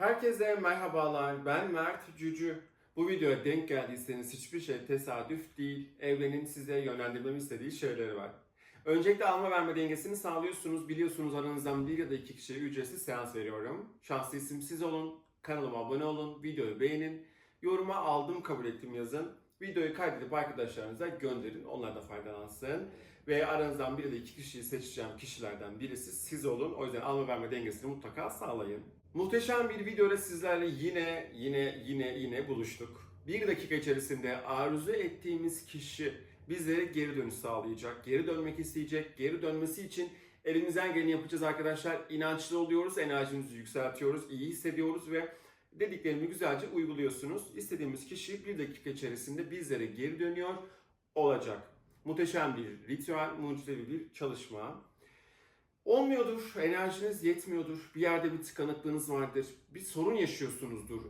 Herkese merhabalar. Ben Mert Cücü. Bu videoya denk geldiyseniz hiçbir şey tesadüf değil. Evrenin size yönlendirmemi istediği şeyleri var. Öncelikle alma verme dengesini sağlıyorsunuz. Biliyorsunuz aranızdan bir ya da iki kişiye ücretsiz seans veriyorum. Şanslı isim siz olun. Kanalıma abone olun. Videoyu beğenin. Yoruma aldım kabul ettim yazın. Videoyu kaydedip arkadaşlarınıza gönderin. Onlar da faydalansın. Ve aranızdan bir ya da iki kişiyi seçeceğim kişilerden birisi siz olun. O yüzden alma verme dengesini mutlaka sağlayın. Muhteşem bir videoda sizlerle yine yine yine yine buluştuk. Bir dakika içerisinde arzu ettiğimiz kişi bize geri dönüş sağlayacak, geri dönmek isteyecek, geri dönmesi için elimizden geleni yapacağız arkadaşlar. İnançlı oluyoruz, enerjimizi yükseltiyoruz, iyi hissediyoruz ve dediklerimi güzelce uyguluyorsunuz. İstediğimiz kişi bir dakika içerisinde bizlere geri dönüyor olacak. Muhteşem bir ritüel, mucizevi bir çalışma. Olmuyordur, enerjiniz yetmiyordur, bir yerde bir tıkanıklığınız vardır, bir sorun yaşıyorsunuzdur,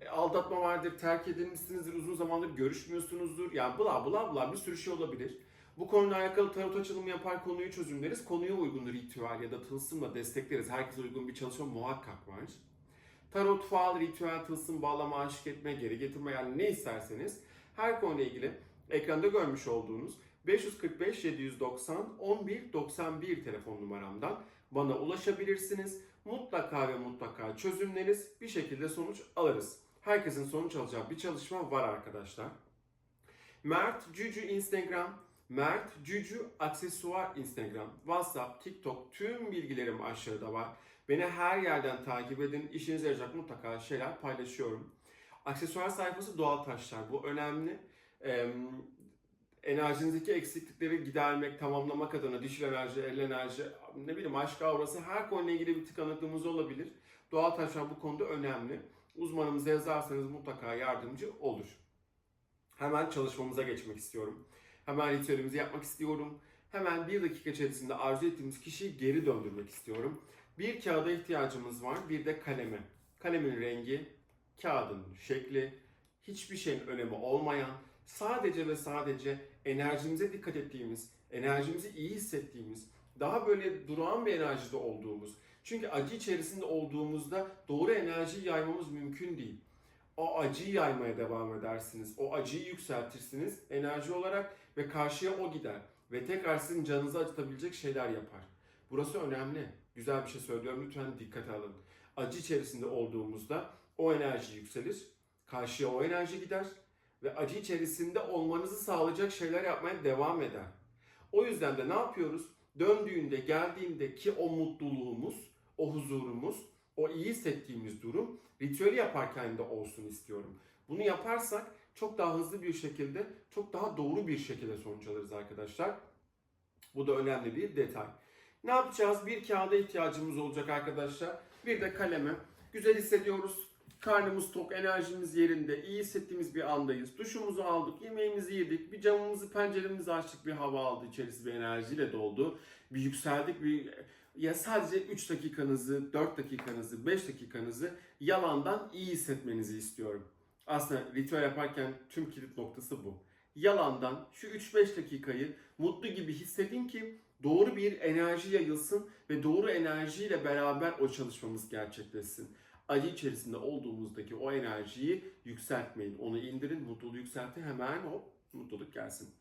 e, aldatma vardır, terk edilmişsinizdir, uzun zamandır görüşmüyorsunuzdur, yani bla bla bla bir sürü şey olabilir. Bu konuyla alakalı tarot açılımı yapar, konuyu çözümleriz. Konuya uygun ritüel ya da tılsımla destekleriz. Herkese uygun bir çalışma muhakkak var. Tarot, faal, ritüel, tılsım, bağlama, aşık etme, geri getirme yani ne isterseniz her konuyla ilgili ekranda görmüş olduğunuz 545 790 11 91 telefon numaramdan bana ulaşabilirsiniz. Mutlaka ve mutlaka çözümleriz. Bir şekilde sonuç alırız. Herkesin sonuç alacağı bir çalışma var arkadaşlar. Mert Cücü Instagram, Mert Cücü Aksesuar Instagram, WhatsApp, TikTok tüm bilgilerim aşağıda var. Beni her yerden takip edin. İşinize yarayacak mutlaka şeyler paylaşıyorum. Aksesuar sayfası doğal taşlar. Bu önemli. Ee, enerjinizdeki eksiklikleri gidermek, tamamlamak adına dişil enerji, el enerji, ne bileyim aşk aurası her konuyla ilgili bir tıkanıklığımız olabilir. Doğal taşlar bu konuda önemli. Uzmanımıza yazarsanız mutlaka yardımcı olur. Hemen çalışmamıza geçmek istiyorum. Hemen ritüelimizi yapmak istiyorum. Hemen bir dakika içerisinde arzu ettiğimiz kişiyi geri döndürmek istiyorum. Bir kağıda ihtiyacımız var, bir de kaleme. Kalemin rengi, kağıdın şekli, hiçbir şeyin önemi olmayan, sadece ve sadece enerjimize dikkat ettiğimiz, enerjimizi iyi hissettiğimiz, daha böyle durağan bir enerjide olduğumuz. Çünkü acı içerisinde olduğumuzda doğru enerjiyi yaymamız mümkün değil. O acıyı yaymaya devam edersiniz. O acıyı yükseltirsiniz enerji olarak ve karşıya o gider. Ve tekrar sizin canınızı acıtabilecek şeyler yapar. Burası önemli. Güzel bir şey söylüyorum. Lütfen dikkate alın. Acı içerisinde olduğumuzda o enerji yükselir. Karşıya o enerji gider. Ve acı içerisinde olmanızı sağlayacak şeyler yapmaya devam eder. O yüzden de ne yapıyoruz? Döndüğünde, geldiğinde ki o mutluluğumuz, o huzurumuz, o iyi hissettiğimiz durum ritüeli yaparken de olsun istiyorum. Bunu yaparsak çok daha hızlı bir şekilde, çok daha doğru bir şekilde sonuç alırız arkadaşlar. Bu da önemli bir detay. Ne yapacağız? Bir kağıda ihtiyacımız olacak arkadaşlar. Bir de kaleme. Güzel hissediyoruz. Karnımız tok, enerjimiz yerinde, iyi hissettiğimiz bir andayız. Duşumuzu aldık, yemeğimizi yedik, bir camımızı, penceremizi açtık, bir hava aldı, içerisi bir enerjiyle doldu. Bir yükseldik, bir ya sadece 3 dakikanızı, 4 dakikanızı, 5 dakikanızı yalandan iyi hissetmenizi istiyorum. Aslında ritüel yaparken tüm kilit noktası bu. Yalandan şu 3-5 dakikayı mutlu gibi hissedin ki doğru bir enerji yayılsın ve doğru enerjiyle beraber o çalışmamız gerçekleşsin. Acı içerisinde olduğumuzdaki o enerjiyi yükseltmeyin. Onu indirin, mutluluğu yükseltin hemen o mutluluk gelsin.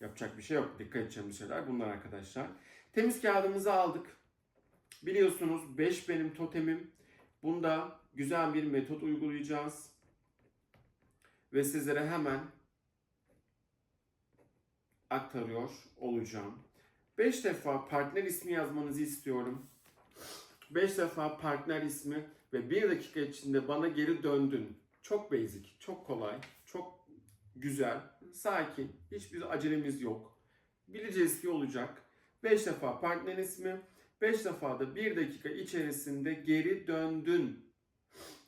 Yapacak bir şey yok. Dikkat edeceğimiz şeyler bunlar arkadaşlar. Temiz kağıdımızı aldık. Biliyorsunuz 5 benim totemim. Bunda güzel bir metot uygulayacağız. Ve sizlere hemen aktarıyor olacağım. 5 defa partner ismi yazmanızı istiyorum. 5 defa partner ismi ve 1 dakika içinde bana geri döndün. Çok basic, çok kolay, çok güzel, sakin, hiçbir acelemiz yok. Bileceğiz ki olacak. 5 defa partner ismi, 5 defa da 1 dakika içerisinde geri döndün.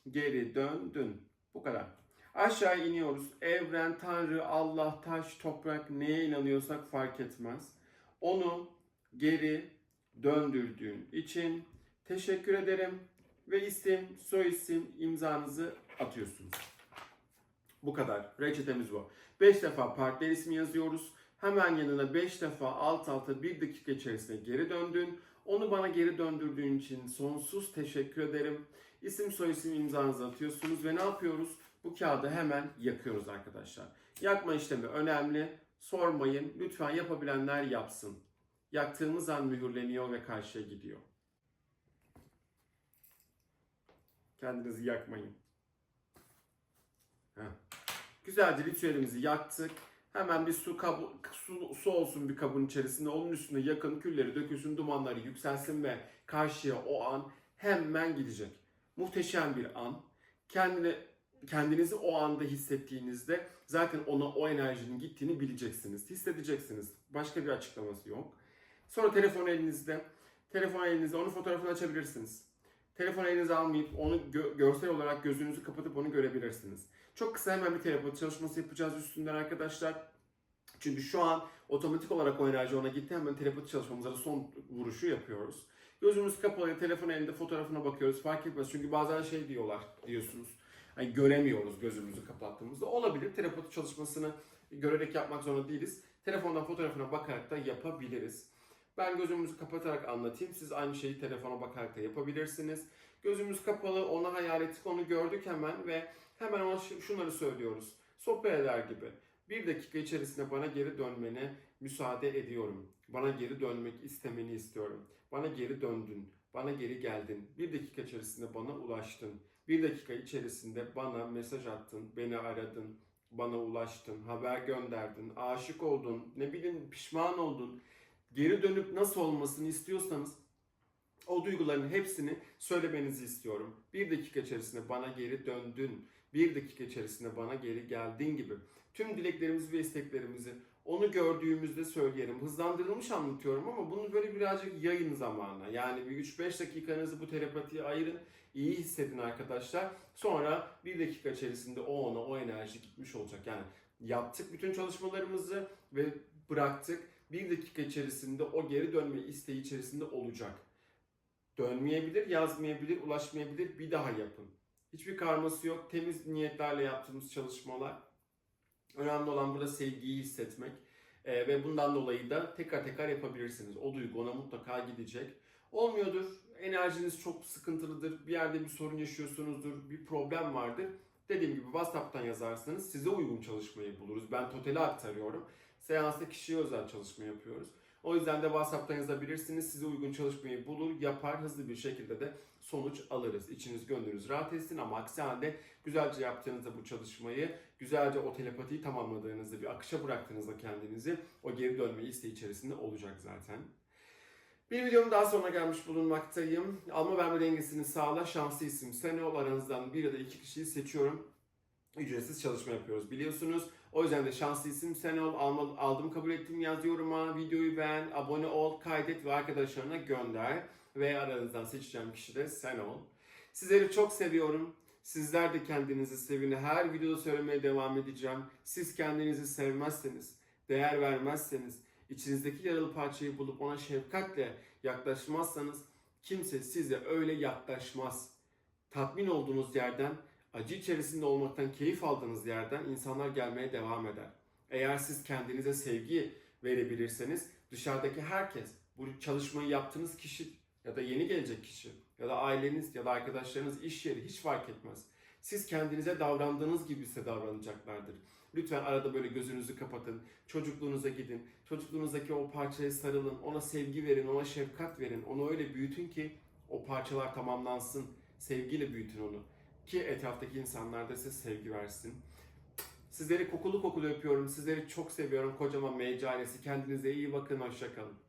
Geri döndün. Bu kadar. Aşağı iniyoruz. Evren, Tanrı, Allah, taş, toprak neye inanıyorsak fark etmez. Onu geri döndürdüğün için teşekkür ederim ve isim, soy isim imzanızı atıyorsunuz. Bu kadar. Reçetemiz bu. 5 defa partner ismi yazıyoruz. Hemen yanına 5 defa alt alta 1 dakika içerisinde geri döndün. Onu bana geri döndürdüğün için sonsuz teşekkür ederim. İsim soyisim imzanızı atıyorsunuz ve ne yapıyoruz? Bu kağıdı hemen yakıyoruz arkadaşlar. Yakma işlemi önemli. Sormayın. Lütfen yapabilenler yapsın. Yaktığımız an mühürleniyor ve karşıya gidiyor. Kendinizi yakmayın. Heh. Güzelce ritüelimizi yaktık. Hemen bir su kabı, su, su olsun bir kabın içerisinde. Onun üstüne yakın külleri dökülsün, dumanları yükselsin ve karşıya o an hemen gidecek. Muhteşem bir an. Kendini kendinizi o anda hissettiğinizde zaten ona o enerjinin gittiğini bileceksiniz. Hissedeceksiniz. Başka bir açıklaması yok. Sonra telefon elinizde. Telefon elinizde onun fotoğrafını açabilirsiniz. Telefon elinize almayıp onu gö- görsel olarak gözünüzü kapatıp onu görebilirsiniz. Çok kısa hemen bir telepati çalışması yapacağız üstünden arkadaşlar. Çünkü şu an otomatik olarak o enerji ona gitti. Hemen telepati çalışmamıza son vuruşu yapıyoruz. Gözümüz kapalı, telefon elinde fotoğrafına bakıyoruz. Fark etmez çünkü bazen şey diyorlar diyorsunuz. Hani göremiyoruz gözümüzü kapattığımızda. Olabilir. Telepati çalışmasını görerek yapmak zorunda değiliz. Telefondan fotoğrafına bakarak da yapabiliriz. Ben gözümüzü kapatarak anlatayım. Siz aynı şeyi telefona bakarak da yapabilirsiniz. Gözümüz kapalı, onu hayal ettik, onu gördük hemen ve hemen ona şu- şunları söylüyoruz. Sohbet eder gibi. Bir dakika içerisinde bana geri dönmene müsaade ediyorum. Bana geri dönmek istemeni istiyorum. Bana geri döndün. Bana geri geldin. Bir dakika içerisinde bana ulaştın. Bir dakika içerisinde bana mesaj attın. Beni aradın. Bana ulaştın. Haber gönderdin. Aşık oldun. Ne bileyim pişman oldun. Geri dönüp nasıl olmasını istiyorsanız o duyguların hepsini söylemenizi istiyorum. Bir dakika içerisinde bana geri döndün. Bir dakika içerisinde bana geri geldin gibi. Tüm dileklerimizi ve isteklerimizi onu gördüğümüzde söyleyelim. Hızlandırılmış anlatıyorum ama bunu böyle birazcık yayın zamanı. Yani bir 3-5 dakikanızı bu telepatiye ayırın. İyi hissedin arkadaşlar. Sonra bir dakika içerisinde o ona o enerji gitmiş olacak. Yani yaptık bütün çalışmalarımızı ve bıraktık. Bir dakika içerisinde o geri dönme isteği içerisinde olacak. Dönmeyebilir, yazmayabilir, ulaşmayabilir. Bir daha yapın. Hiçbir karması yok. Temiz niyetlerle yaptığımız çalışmalar. Önemli olan burada sevgiyi hissetmek. Ee, ve bundan dolayı da tekrar tekrar yapabilirsiniz. O duygu ona mutlaka gidecek. Olmuyordur. Enerjiniz çok sıkıntılıdır. Bir yerde bir sorun yaşıyorsunuzdur. Bir problem vardır. Dediğim gibi WhatsApp'tan yazarsanız size uygun çalışmayı buluruz. Ben totali aktarıyorum. Seansta kişiye özel çalışma yapıyoruz. O yüzden de WhatsApp'tan yazabilirsiniz. Size uygun çalışmayı bulur, yapar, hızlı bir şekilde de sonuç alırız. İçiniz gönlünüz rahat etsin ama aksi halde güzelce yaptığınızda bu çalışmayı, güzelce o telepatiyi tamamladığınızda, bir akışa bıraktığınızda kendinizi o geri dönme isteği içerisinde olacak zaten. Bir videonun daha sonuna gelmiş bulunmaktayım. Alma verme dengesini sağla, şanslı isim sen ol. Aranızdan bir ya da iki kişiyi seçiyorum. Ücretsiz çalışma yapıyoruz biliyorsunuz. O yüzden de şanslı isim sen ol. Alma, aldım kabul ettim yaz yoruma. Videoyu beğen, abone ol, kaydet ve arkadaşlarına gönder. Ve aranızdan seçeceğim kişi de sen ol. Sizleri çok seviyorum. Sizler de kendinizi sevin. Her videoda söylemeye devam edeceğim. Siz kendinizi sevmezseniz, değer vermezseniz, içinizdeki yaralı parçayı bulup ona şefkatle yaklaşmazsanız kimse size öyle yaklaşmaz. Tatmin olduğunuz yerden, acı içerisinde olmaktan keyif aldığınız yerden insanlar gelmeye devam eder. Eğer siz kendinize sevgi verebilirseniz dışarıdaki herkes, bu çalışmayı yaptığınız kişi ya da yeni gelecek kişi ya da aileniz ya da arkadaşlarınız, iş yeri hiç fark etmez. Siz kendinize davrandığınız gibi size davranacaklardır. Lütfen arada böyle gözünüzü kapatın. Çocukluğunuza gidin. Çocukluğunuzdaki o parçaya sarılın. Ona sevgi verin, ona şefkat verin. Onu öyle büyütün ki o parçalar tamamlansın. Sevgiyle büyütün onu. Ki etraftaki insanlar da size sevgi versin. Sizleri kokulu kokulu öpüyorum. Sizleri çok seviyorum. Kocaman meyce ailesi. Kendinize iyi bakın. Hoşçakalın.